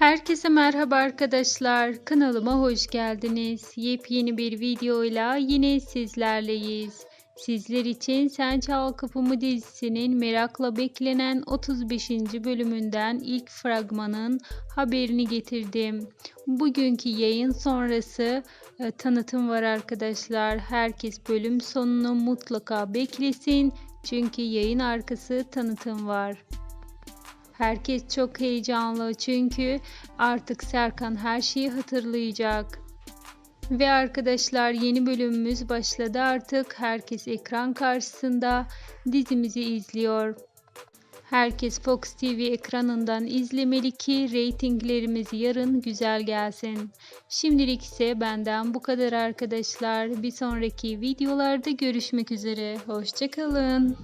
Herkese merhaba arkadaşlar. Kanalıma hoş geldiniz. Yepyeni bir videoyla yine sizlerleyiz. Sizler için Sen Çal Kapımı dizisinin merakla beklenen 35. bölümünden ilk fragmanın haberini getirdim. Bugünkü yayın sonrası e, tanıtım var arkadaşlar. Herkes bölüm sonunu mutlaka beklesin. Çünkü yayın arkası tanıtım var. Herkes çok heyecanlı çünkü artık Serkan her şeyi hatırlayacak. Ve arkadaşlar yeni bölümümüz başladı artık. Herkes ekran karşısında dizimizi izliyor. Herkes Fox TV ekranından izlemeli ki reytinglerimiz yarın güzel gelsin. Şimdilik ise benden bu kadar arkadaşlar. Bir sonraki videolarda görüşmek üzere. Hoşçakalın.